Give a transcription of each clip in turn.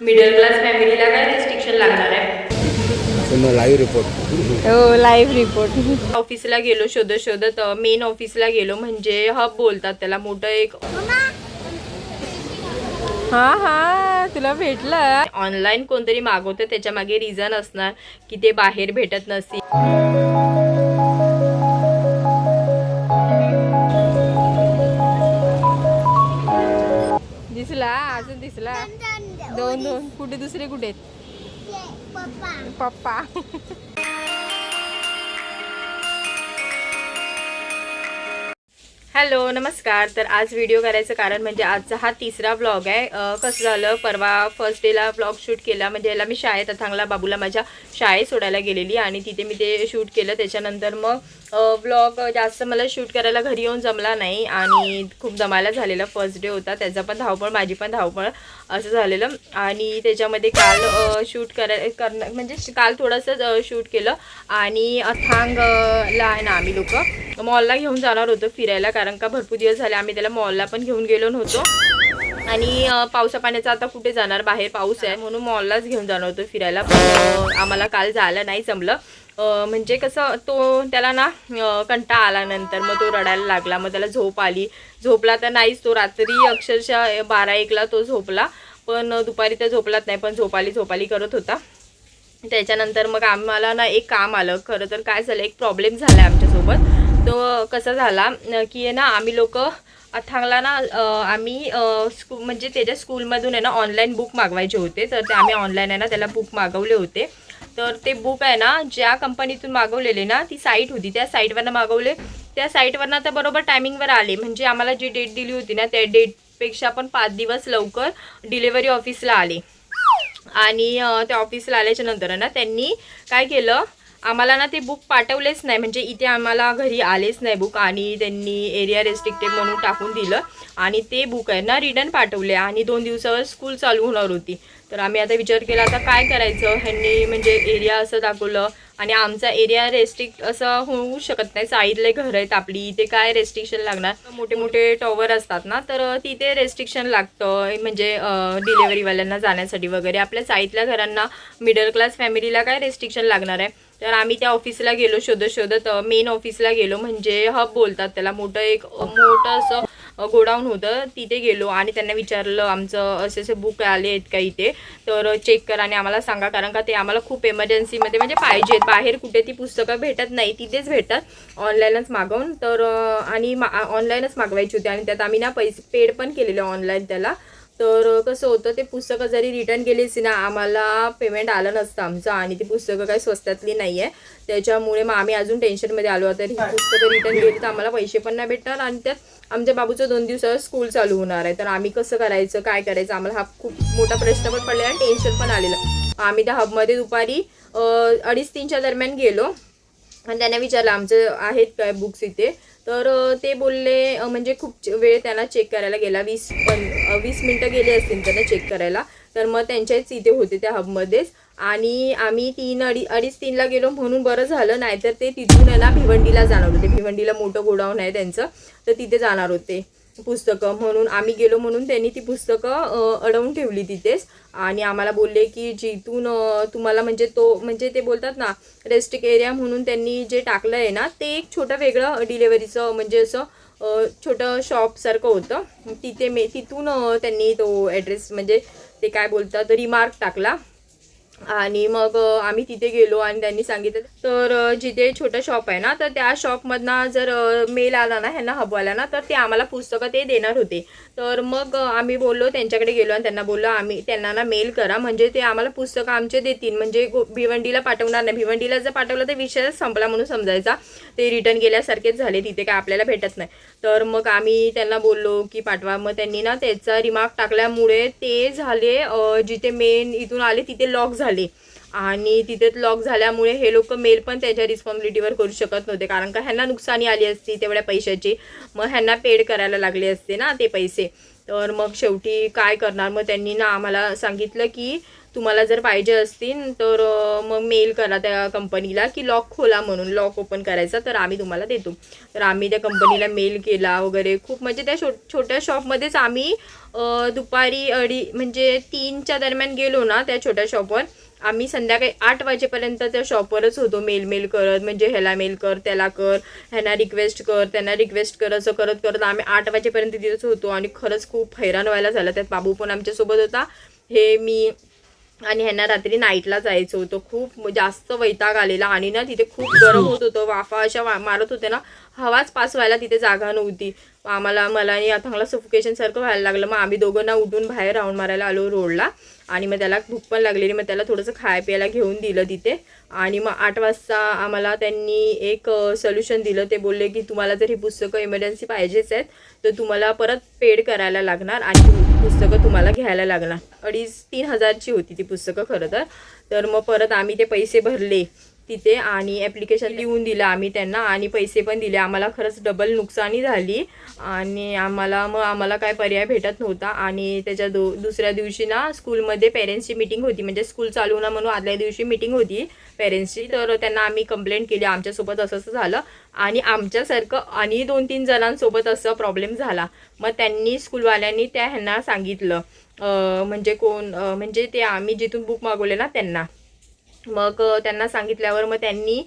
Middle class फॅमिलीला काय restriction लागणार आहे? लाईव्ह रिपोर्ट हो लाईव्ह रिपोर्ट ऑफिसला गेलो शोधत शोधत मेन ऑफिसला गेलो म्हणजे हब बोलतात त्याला मोठं एक हा हा तुला भेटलं? ऑनलाईन कोणतरी मागवतं त्याच्यामागे रिझन असणार की ते बाहेर भेटत नसतील. दिसला अजून दिसला. दोन दोन. कुठे दुसरे कुठे आहेत? पप्पा. हॅलो नमस्कार. तर आज व्हिडिओ करायचं कारण म्हणजे आजचा हा तिसरा व्लॉग आहे. कसं झालं परवा फर्स्ट डेला व्लॉग शूट केला. म्हणजे याला मी शाळेत अथांगला बाबूला माझ्या शाळेत सोडायला गेलेली आणि तिथे मी ते शूट केलं. त्याच्यानंतर मग व्लॉग जास्त मला शूट करायला घरी येऊन जमला नाही आणि खूप दमायला झालेला फर्स्ट डे होता. त्याचा पण धावपळ माझी पण धावपळ असं झालेलं. आणि त्याच्यामध्ये काल शूट कराय करणं म्हणजे काल थोडंसं शूट केलं. आणि अथांगला आहे ना आम्ही लोक. मॉलला घेऊन जाणार होतो फिरायला कारण का भरपूर दिवस झाले आम्ही त्याला मॉलला पण घेऊन गेलो नव्हतो. आणि पावसा पाण्याचा आता कुठे जाणार? बाहेर पाऊस आहे म्हणून मॉललाच घेऊन जाणार होतो फिरायला. पण आम्हाला काल जायला नाही जमलं. म्हणजे कसं तो त्याला ना कंटा कंटाळा आल्यानंतर मग तो रडायला लागला. मग त्याला झोप आली. झोपला तर नाहीच तो. रात्री अक्षरशः बारा एकला तो झोपला. पण दुपारी तर झोपलाच नाही. पण झोपाली झोपाली करत होता. त्याच्यानंतर मग आम्हाला ना एक काम आलं. खरं तर काय झालं एक प्रॉब्लेम झाला आमच्यासोबत. तो कसा झाला की आहे ना आम्ही लोक अथांगला ना आम्ही स्कू म्हणजे त्याच्या स्कूलमधून आहे ना ऑनलाईन बुक मागवायचे होते. तर ते आम्ही ऑनलाईन आहे ना त्याला बुक मागवले होते. तर ते बुक आहे ना ज्या कंपनीतून मागवलेले ना ती साईट होती. त्या साईटवरनं मागवले. त्या साईटवरनं आता बरोबर टायमिंगवर आले. म्हणजे आम्हाला जी डेट दिली होती ना त्या डेटपेक्षा पण पाच दिवस लवकर डिलेवरी ऑफिसला आले. आणि त्या ऑफिसला आल्याच्यानंतर ना त्यांनी काय केलं आम्हाला ना ते बुक पाठवलेच नाही. म्हणजे इथे आम्हाला घरी आलेच नाही बुक आणि त्यांनी एरिया रेस्ट्रिक्टेड म्हणून टाकून दिलं. आणि ते बुक आहे ना रिटर्न पाठवले आणि दोन दिवसावर स्कूल चालू होणार होती. तर आम्ही आता विचार केला आता काय करायचं? ह्यांनी म्हणजे एरिया असं दाखवलं आणि आमचा एरिया रेस्ट्रिक्ट असं होऊ शकत नाही. साईडले घर आहेत आपली इथे काय रेस्ट्रिक्शन लागणार? मोठे मोठे टॉवर असतात ना तर तिथे रेस्ट्रिक्शन लागतं. म्हणजे डिलेवरीवाल्यांना जाण्यासाठी वगैरे. आपल्या साईडल्या घरांना मिडल क्लास फॅमिलीला काय रेस्ट्रिक्शन लागणार आहे? तर आम्ही त्या ऑफिसला गेलो शोधत शोधत मेन ऑफिसला गेलो. म्हणजे हब बोलतात त्याला. मोठं एक मोठं असं गोडाऊन होतं. तिथे गेलो आणि त्यांना विचारलं आमचं असे असे बुक आले आहेत का इथे? तर चेक करा आणि आम्हाला सांगा. कारण का ते आम्हाला खूप एमर्जन्सीमध्ये म्हणजे पाहिजेत बाहेर कुठे ती पुस्तकं भेटत नाही. तिथेच भेटतात ऑनलाईनच मागवून. तर आणि मा ऑनलाईनच मागवायची होती आणि त्यात आम्ही ना पैसे पेड पण केलेले ऑनलाईन त्याला. तर कसं होतं ते पुस्तकं जरी रिटर्न केली असती ना आम्हाला पेमेंट आलं नसतं आमचं आणि ती पुस्तकं काही स्वस्तातली नाही आहे त्याच्यामुळे मग आम्ही अजून टेन्शनमध्ये आलो. तर ही पुस्तकं रिटर्न गेली तर आम्हाला पैसे पण नाही भेटणार आणि त्यात आमच्या बाबूचं दोन दिवसावर स्कूल चालू होणार आहे. तर आम्ही कसं करायचं काय करायचं आम्हाला हा खूप मोठा प्रश्न पण पडलेला आणि टेन्शन पण आलेलं. आम्ही त्या हबमध्ये दुपारी अडीच तीनच्या दरम्यान गेलो. आणि त्यांना विचारलं आमचं आहेत काय बुक्स इथे? तर ते बोलले म्हणजे खूप वेळ त्यांना चेक करायला गेला. वीस पण वीस मिनटं गेले असतील त्यांना चेक करायला. तर मग त्यांच्याच इथे होते त्या हबमध्येच आणि आम्ही तीन अडी अडीच तीनला गेलो म्हणून बरं झालं. नाहीतर ते तिथून आहे ना भिवंडीला जाणार होते. भिवंडीला मोठं गोडाऊन आहे त्यांचं. तर तिथे जाणार होते. पुस्तकं म्हणून आम्ही गेलो म्हणून त्यांनी ती पुस्तकं अडवून ठेवली तिथेच. आणि आम्हाला बोलले की जिथून तुम्हाला म्हणजे तो म्हणजे ते बोलतात ना रेस्ट्रिक एरिया म्हणून त्यांनी जे टाकलं आहे ना ते एक छोटं वेगळं डिलेवरीचं म्हणजे असं छोटं शॉपसारखं होतं. तिथे मे तिथून त्यांनी तो ॲड्रेस म्हणजे ते काय बोलतात रिमार्क टाकला. आणि मग आम्ही तिथे गेलो आणि त्यांनी सांगितलं तर जिथे छोटं शॉप आहे ना तर त्या शॉपमधनं जर मेल आला ना ह्यांना हबवायला ना तर ते आम्हाला पुस्तकं ते देणार होते. तर मग आम्ही बोललो त्यांच्याकडे गेलो आणि त्यांना बोललो आम्ही त्यांना ना मेल करा म्हणजे ते आम्हाला पुस्तकं आमचे देतील म्हणजे भिवंडीला पाठवणार नाही. भिवंडीला जर पाठवलं तर विषयच संपला म्हणून समजायचा. ते रिटर्न गेल्यासारखेच झाले तिथे काय आपल्याला भेटत नाही. तर मग आम्ही त्यांना बोललो की पाठवा. मग त्यांनी ना त्याचा रिमार्क टाकल्यामुळे ते झाले जिथे मेन इथून आले तिथे लॉक झाले. झाले. आणि तिथेच लॉक झाल्यामुळे हे लोक मेल पण त्याच्या रिस्पॉन्सिबिलिटीवर करू शकत नव्हते. कारण का ह्यांना नुकसानी आली असती तेवढ्या पैशाची. मग ह्यांना पेड करायला लागले असते ना ते पैसे. तर मग शेवटी काय करणार? मग त्यांनी ना आम्हाला सांगितलं की तुम्हाला जर पाहिजे असतील तर मग मेल करा त्या कंपनीला की लॉक खोला म्हणून. लॉक ओपन करायचा तर आम्ही तुम्हाला देतो. तर आम्ही त्या कंपनीला मेल केला वगैरे. खूप म्हणजे त्या छो छोट्या शॉपमध्येच आम्ही दुपारी अडी म्हणजे तीनच्या दरम्यान गेलो ना त्या छोट्या शॉपवर आम्ही संध्याकाळी आठ वाजेपर्यंत त्या शॉपवरच होतो. मेल मेल करत म्हणजे ह्याला मेल कर त्याला कर ह्यांना रिक्वेस्ट कर त्यांना रिक्वेस्ट कर असं करत करत आम्ही आठ वाजेपर्यंत तिथेच होतो. आणि खरंच खूप हैराण व्हायला झालं. त्यात बाबू पण आमच्यासोबत होता. हे मी आणि ह्यांना रात्री नाईटला जायचं होतं. खूप जास्त वैताग आलेला. आणि ना तिथे खूप गरम होत होतं. वाफा अशा वा मारत होते ना. हवाच पास व्हायला तिथे जागा नव्हती. आम्हाला मला आणि आता सफोकेशन सारखं व्हायला लागलं. मग आम्ही दोघं ना उठून बाहेर राऊंड मारायला आलो रोडला आणि मग त्याला भूक पण लागलेली मग त्याला थोडंसं खाय प्यायला घेऊन दिलं तिथे. आणि मग आठ वाजता आम्हाला त्यांनी एक सोल्युशन दिलं. ते बोलले की तुम्हाला जर ही पुस्तकं इमर्जन्सी पाहिजेच आहेत तर तुम्हाला परत पेड करायला लागणार आणि पुस्तकं तुम्हाला घ्यायला लागणार. अडीच तीन हजारची होती ती पुस्तकं खरं तर. तर मग परत आम्ही ते पैसे भरले. तिथे आणि ॲप्लिकेशन लिहून दिलं आम्ही त्यांना आणि पैसे पण दिले. आम्हाला खरंच डबल नुकसानी झाली. आणि आम्हाला मग आम्हाला काय पर्याय भेटत नव्हता. आणि त्याच्या दो दुसऱ्या दिवशी ना स्कूलमध्ये पेरेंट्सची मीटिंग होती. म्हणजे स्कूल चालू ना म्हणून आदल्या दिवशी मीटिंग होती पेरेंट्सची तर त्यांना आम्ही कंप्लेंट केली. आमच्यासोबत असं असं झालं. आणि आमच्यासारखं आणि दोन तीन जणांसोबत असं प्रॉब्लेम झाला. मग त्यांनी स्कूलवाल्यांनी त्या ह्यांना सांगितलं. म्हणजे कोण म्हणजे ते आम्ही जिथून बुक मागवले ना त्यांना. मग त्यांना सांगितल्यावर मग त्यांनी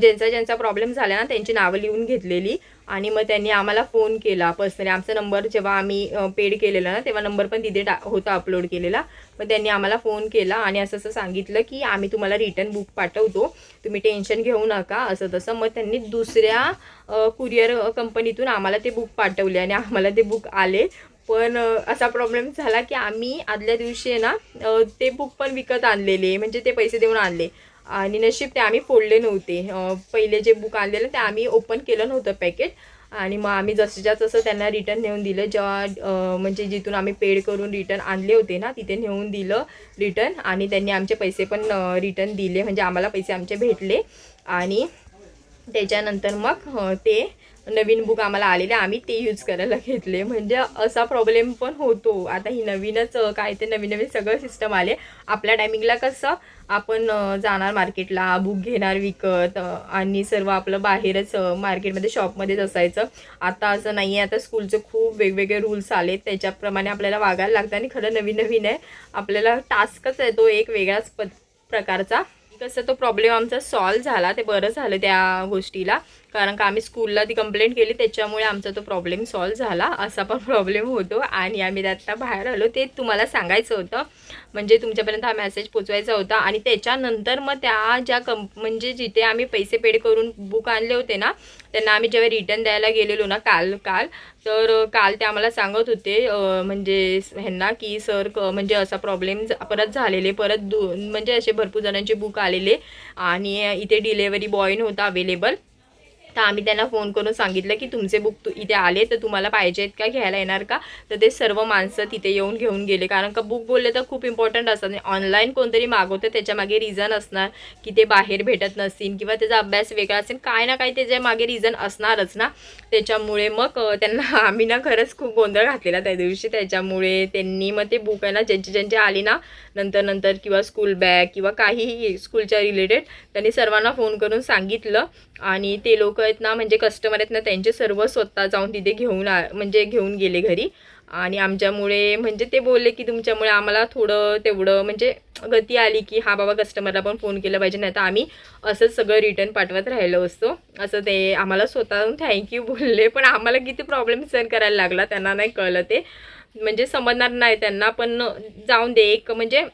ज्यांचा ज्यांचा प्रॉब्लेम झाला ना त्यांची नावं लिहून घेतलेली. आणि मग त्यांनी आम्हाला फोन केला पर्सनली आमचा नंबर जेव्हा आम्ही पेड केलेला ना तेव्हा नंबर पण तिथे टा होता अपलोड केलेला. मग त्यांनी आम्हाला फोन केला आणि असं असं सांगितलं की आम्ही तुम्हाला रिटर्न बुक पाठवतो. तुम्ही टेन्शन घेऊ नका. असं तसं. मग त्यांनी दुसऱ्या कुरिअर कंपनीतून आम्हाला ते बुक पाठवले आणि आम्हाला ते बुक आले. पण असा प्रॉब्लेम झाला की आम्ही आदल्या दिवशी ना ते बुक पण विकत आणलेले म्हणजे ते पैसे देऊन आणले. आणि नशीब ते आम्ही फोडले नव्हते. पहिले जे बुक आणलेलं ते आम्ही ओपन केलं नव्हतं पॅकेट आणि मग आम्ही जसंच्या तसं त्यांना रिटर्न नेऊन दिलं जेव्हा म्हणजे जिथून आम्ही पेड करून रिटर्न आणले होते ना तिथे नेऊन दिलं रिटर्न आणि त्यांनी आमचे पैसे पण रिटर्न दिले म्हणजे आम्हाला पैसे आमचे भेटले. आणि त्याच्यानंतर मग ते नवीन बुक आम्हाला आलेले आम्ही ते यूज करायला घेतले. म्हणजे असा प्रॉब्लेम पण होतो. आता ही नवीनच काय ते नवीन नवीन सगळं सिस्टम आले. आपल्या टायमिंगला कसं आपण जाणार मार्केटला बुक घेणार विकत आणि सर्व आपलं बाहेरच मार्केटमध्ये शॉपमध्येच असायचं. आता असं नाही आहे आता स्कूलचे खूप वेगवेगळे रूल्स आले त्याच्याप्रमाणे आपल्याला वागायला लागतं आणि खरं नवीन नवीन आहे. आपल्याला टास्कच आहे तो एक वेगळाच प प्रकारचा. कसं तो प्रॉब्लेम आमचा सॉल्व झाला. ते बरं झालं त्या गोष्टीला. कारण का आम्ही स्कूलला ती कंप्लेंट केली त्याच्यामुळे आमचा तो प्रॉब्लेम सॉल्व झाला. असा पण प्रॉब्लेम होतो. आणि आम्ही त्यात बाहेर आलो. ते तुम्हाला सांगायचं होतं. म्हणजे तुमच्यापर्यंत हा मेसेज पोचवायचा होता. आणि त्याच्यानंतर मग त्या ज्या कंप म्हणजे जिथे आम्ही पैसे पेड करून बुक आणले होते ना त्यांना आम्ही जेव्हा रिटर्न द्यायला गेलेलो ना काल काल तर काल ते आम्हाला सांगत होते म्हणजे ह्यांना की सर क म्हणजे असा प्रॉब्लेम परत झालेले परत दो म्हणजे असे भरपूर जणांचे बुक आलेले आणि इथे डिलेवरी बॉय नव्हता अवेलेबल तर आम्ही त्यांना फोन करून सांगितलं की तुमचे बुक तु इथे आले तर तुम्हाला पाहिजेत का घ्यायला येणार का? तर ते सर्व माणसं तिथे येऊन घेऊन गेले. कारण का बुक बोलले तर खूप इम्पॉर्टंट असतात. ऑनलाईन कोणतरी मागवतं त्याच्यामागे रिझन असणार की ते बाहेर भेटत नसतील किंवा त्याचा अभ्यास वेगळा असेल. काय ना काय त्याच्यामागे रिझन असणारच ना. त्याच्यामुळे मग त्यांना आम्ही ना खरंच खूप गोंधळ घातलेला त्या दिवशी. त्याच्यामुळे त्यांनी मग ते बुक आहे ना ज्यांची ज्यांची आली ना नंतर नंतर किंवा स्कूल बॅग किंवा काहीही स्कूलच्या रिलेटेड त्यांनी सर्वांना फोन करून सांगितलं. आणि ते लोक आहेत ना म्हणजे कस्टमर आहेत ना त्यांचे सर्व स्वतः जाऊन तिथे घेऊन आ म्हणजे घेऊन गेले घरी. आणि आमच्यामुळे म्हणजे ते बोलले की तुमच्यामुळे आम्हाला थोडं तेवढं म्हणजे गती आली की हा बाबा कस्टमरला पण फोन केला पाहिजे नाही तर आम्ही असंच सगळं रिटर्न पाठवत राहिलो असतो. असं ते आम्हाला स्वतःहून थँक्यू बोलले पण आम्हाला किती प्रॉब्लेम सहन करायला लागला त्यांना नाही कळलं ते. म्हणजे समजणार नाही त्यांना पण जाऊन दे एक म्हणजे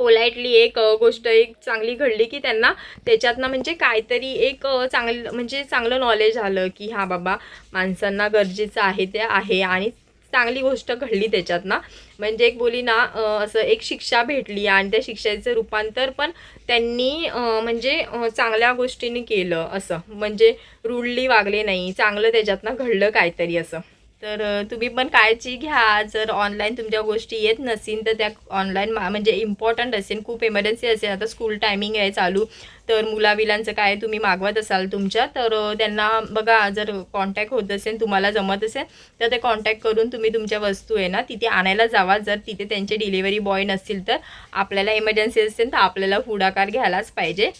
पोलाइटली एक गोष्ट एक चांगली घडली की त्यांना त्याच्यातनं म्हणजे काहीतरी एक चांगलं म्हणजे चांगलं नॉलेज आलं की हां बाबा माणसांना गरजेचं आहे ते आहे आणि चांगली गोष्ट घडली त्याच्यातनं. म्हणजे एक बोली ना असं एक शिक्षा भेटली आणि त्या शिक्षेचं रूपांतर पण त्यांनी म्हणजे चांगल्या गोष्टीने केलं असं. म्हणजे रुडली वागले नाही चांगलं त्याच्यातनं घडलं काहीतरी असं. तर तुम्ही पण काळजी घ्या. जर ऑनलाईन तुमच्या गोष्टी येत नसेल तर त्या ऑनलाईन म्हणजे इम्पॉर्टंट असेल. खूप एमर्जन्सी असेल. आता स्कूल टायमिंग आहे चालू. तर मुलाविलांचं काय तुम्ही मागवत असाल तुमच्या तर त्यांना बघा. जर कॉन्टॅक्ट होत असेल तुम्हाला जमत असेल तर ते कॉन्टॅक्ट करून तुम्ही तुमच्या वस्तू आहे ना तिथे आणायला जावा. जर तिथे त्यांचे डिलिव्हरी बॉय नसतील तर आपल्याला इमर्जन्सी असेल तर आपल्याला पुढाकार घ्यायलाच पाहिजे.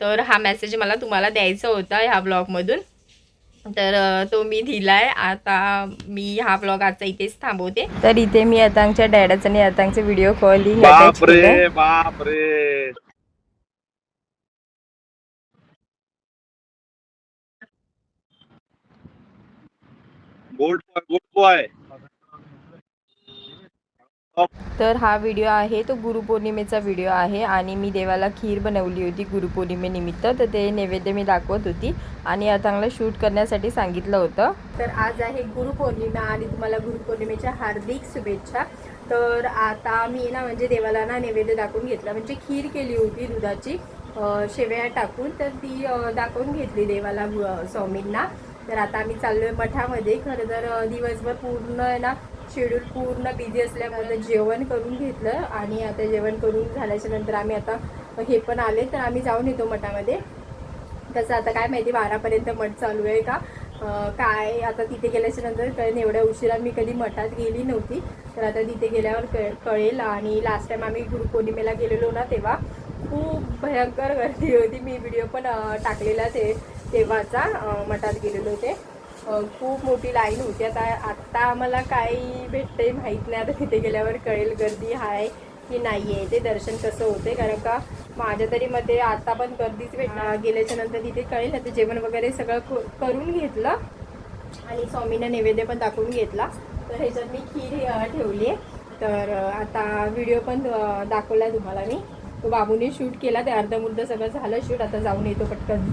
तर हा मेसेज मला तुम्हाला द्यायचा होता ह्या ब्लॉगमधून तर तो मी दिलाय. आता मी हा ब्लॉग आजचा इथेच थांबवते. तर इथे मी अतांगच्या डॅडाचा आणि अतांगचे व्हिडिओ कॉलिंग केलंय बापरे. बापरे बॉय तर हा व्हिडिओ आहे तो गुरुपौर्णिमेचा व्हिडिओ आहे आणि मी देवाला खीर बनवली होती गुरुपौर्णिमेनिमित्त. तर ते नैवेद्य मी दाखवत होती आणि अथांगला शूट करण्यासाठी सांगितलं होतं. तर आज आहे गुरुपौर्णिमा आणि तुम्हाला गुरुपौर्णिमेच्या हार्दिक शुभेच्छा. तर आता मी ना म्हणजे देवाला ना नैवेद्य दाखवून घेतला. म्हणजे खीर केली होती दुधाची शेवया टाकून. तर ती दाखवून घेतली देवाला स्वामींना. तर आता आम्ही चाललोय मठामध्ये. खरं तर दिवसभर पूर्ण ना शेड्यूल पूर्ण बिझी असल्यामुळे जेवण करून घेतलं आणि आता जेवण करून झाल्याच्यानंतर आम्ही आता हे पण आले तर आम्ही जाऊन येतो मठामध्ये. तसं आता काय माहिती बारापर्यंत मठ चालू आहे का? काय आता तिथे गेल्याच्यानंतर कळेल. एवढ्या उशिरा मी कधी मठात गेली नव्हती तर आता तिथे गेल्यावर कळ कळेल. आणि लास्ट टाईम आम्ही गुरुपौर्णिमेला गेलेलो ना तेव्हा खूप भयंकर गर्दी होती. मी व्हिडिओ पण टाकलेला ते तेव्हाचा मठात गेलेलो ते. खूप मोठी लाईन होती. आता आत्ता आम्हाला काही भेटते माहीत नाही. आता तिथे गेल्यावर कळेल गर्दी आहे की नाही आहे ते दर्शन कसं होते कारण का माझ्या तरी मते आता पण गर्दीच भेटणार. गेल्याच्यानंतर तिथे कळेल. आता जेवण वगैरे सगळं करून घेतलं. आणि स्वामींना नैवेद्य पण दाखवून घेतला. तर ह्याच्यात मी खीर ठेवली आहे. तर आता व्हिडिओ पण दाखवला तुम्हाला मी. तो बाबूने शूट केला. ते अर्धमुर्ध सगळं झालं. शूट आता जाऊन येतो पटकन.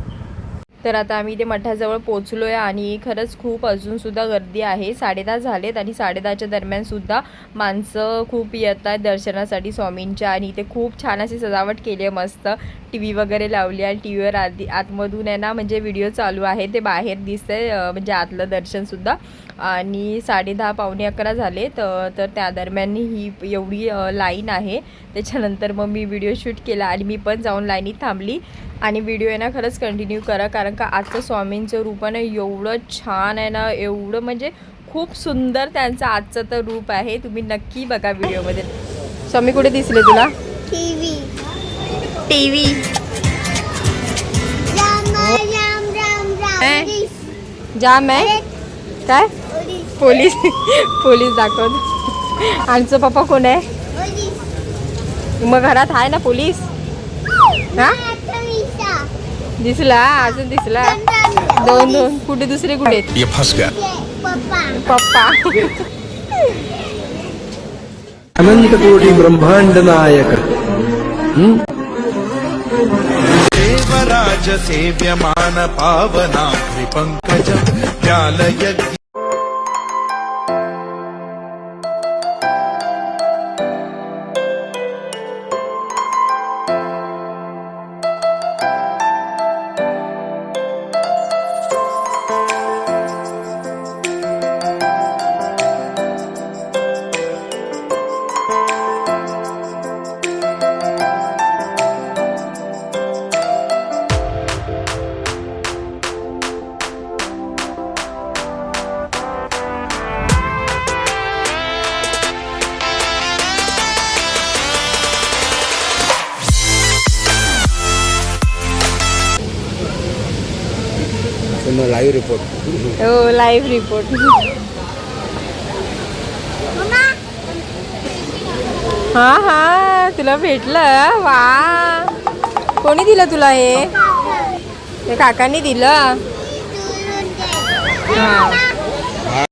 तर आता आम्ही ते मठाजवळ पोचलो आहे आणि खरंच खूप अजूनसुद्धा गर्दी आहे. साडेदहा झालेत आणि साडेदहाच्या दरम्यानसुद्धा माणसं खूप येत आहेत दर्शनासाठी स्वामींच्या आणि इथे खूप छान अशी सजावट केली आहे. मस्त टी व्ही वगैरे लावली आहे. टी व्हीवर आधी आतमधून आहे ना म्हणजे व्हिडिओ चालू आहे. ते बाहेर दिसतंय म्हणजे आतलं दर्शनसुद्धा आणि साडेदहा पावणे अकरा झाले तर तर त्या दरम्यान ही एवढी लाईन आहे. त्याच्यानंतर मग मी व्हिडिओ शूट केला आणि मी पण जाऊन लाईनीत थांबली. आणि व्हिडिओ आहे ना खरंच कंटिन्यू करा. कारण का आजचं स्वामींचं रूप आहे ना एवढं छान आहे ना एवढं म्हणजे खूप सुंदर त्यांचं आजचं तर रूप आहे. तुम्ही नक्की बघा व्हिडिओमध्ये. स्वामी कुठे दिसले तुला? TV. T V Ram Ram Ram Ram? ओडिस. जाम आहे? काय? पोलीस. पोलीस दाखवत. आमचं पप्पा कोण आहे? मग घरात आहे ना पोलीस? हा दिसला अजून दिसला. दोन दोन. कुठे दुसरे कुठे? पप्पा. अनंत कोटी ब्रह्मांड नायक. देवराज सेव्यमान पावना त्रिपंकज ज्ञानयज्ञ लाईव्ह रिपोर्ट हो लाईव्ह रिपोर्ट हा हा तुला भेटलं? वा. कोणी दिलं तुला हे? काकांनी दिलं? हा.